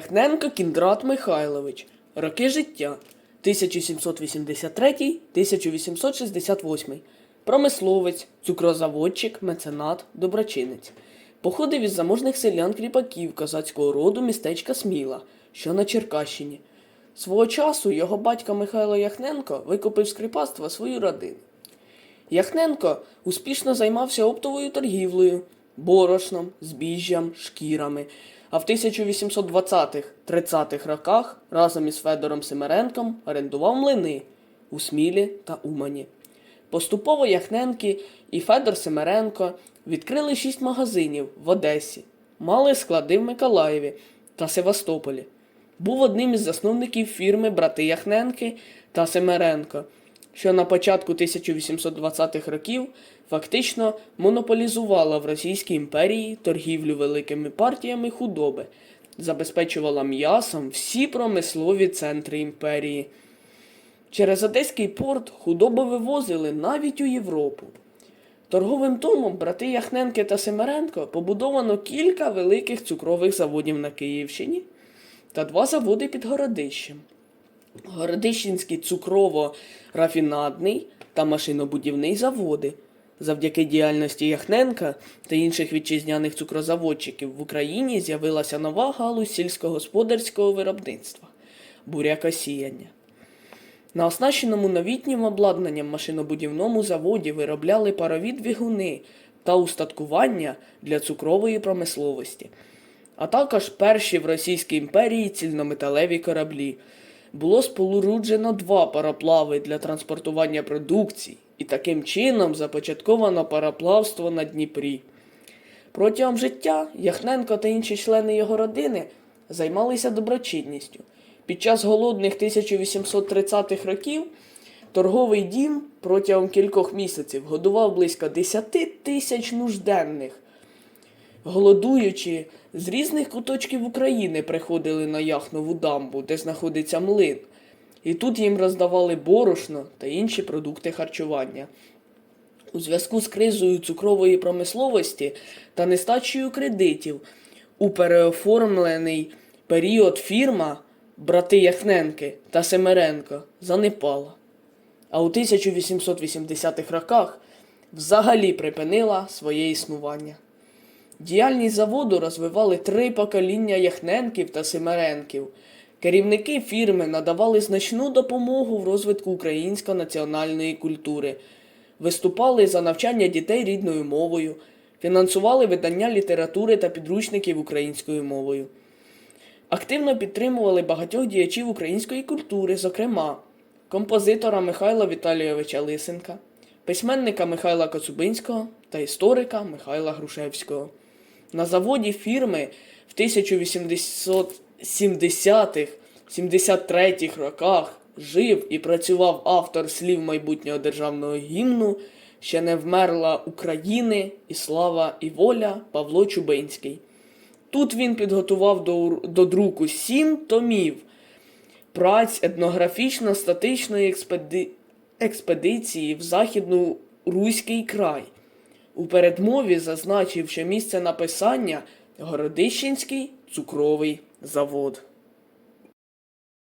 Яхненко Кіндрат Михайлович. Роки життя 1783-1868. Промисловець, цукрозаводчик, меценат, доброчинець. Походив із заможних селян кріпаків козацького роду містечка Сміла, що на Черкащині. Свого часу його батько Михайло Яхненко викупив з кріпацтва свою родину. Яхненко успішно займався оптовою торгівлею, борошном, збіжжям, шкірами. А в 1820-30-х роках разом із Федором Семеренком орендував млини у Смілі та Умані. Поступово Яхненки і Федор Семеренко відкрили шість магазинів в Одесі, мали склади в Миколаєві та Севастополі. Був одним із засновників фірми брати Яхненки та Семеренко, що на початку 1820-х років фактично монополізувала в Російській імперії торгівлю великими партіями худоби, забезпечувала м'ясом всі промислові центри імперії. Через Одеський порт худобу вивозили навіть у Європу. Торговим томом брати Яхненки та Семеренко побудовано кілька великих цукрових заводів на Київщині та два заводи під Городищем. Городищенський цукрово-рафінадний та машинобудівний заводи. Завдяки діяльності Яхненка та інших вітчизняних цукрозаводчиків в Україні з'явилася нова галузь сільськогосподарського виробництва бурякосіяння. На оснащеному новітнім обладнанням машинобудівному заводі виробляли парові двигуни та устаткування для цукрової промисловості, а також перші в Російській імперії цільнометалеві кораблі. Було споруджено два пароплави для транспортування продукції, і таким чином започатковано пароплавство на Дніпрі. Протягом життя Яхненко та інші члени його родини займалися доброчинністю. Під час голодних 1830-х років торговий дім протягом кількох місяців годував близько 10 тисяч нужденних. Голодуючи, з різних куточків України приходили на Яхнову дамбу, де знаходиться млин, і тут їм роздавали борошно та інші продукти харчування. У зв'язку з кризою цукрової промисловості та нестачею кредитів у переоформлений період фірма брати Яхненки та Семеренко занепала. А у 1880-х роках взагалі припинила своє існування. Діяльність заводу розвивали три покоління Яхненків та Семеренків. Керівники фірми надавали значну допомогу в розвитку української національної культури, виступали за навчання дітей рідною мовою, фінансували видання літератури та підручників українською мовою. Активно підтримували багатьох діячів української культури, зокрема композитора Михайла Віталійовича Лисенка, письменника Михайла Коцубинського та історика Михайла Грушевського. На заводі фірми в 1870-х, 73-х роках жив і працював автор слів майбутнього державного гімну Ще не вмерла України і слава і воля Павло Чубинський. Тут він підготував до, до друку сім томів праць етнографічно-статичної експеди... експедиції в Західну Руський край. У передмові зазначив, що місце написання Городищенський цукровий завод.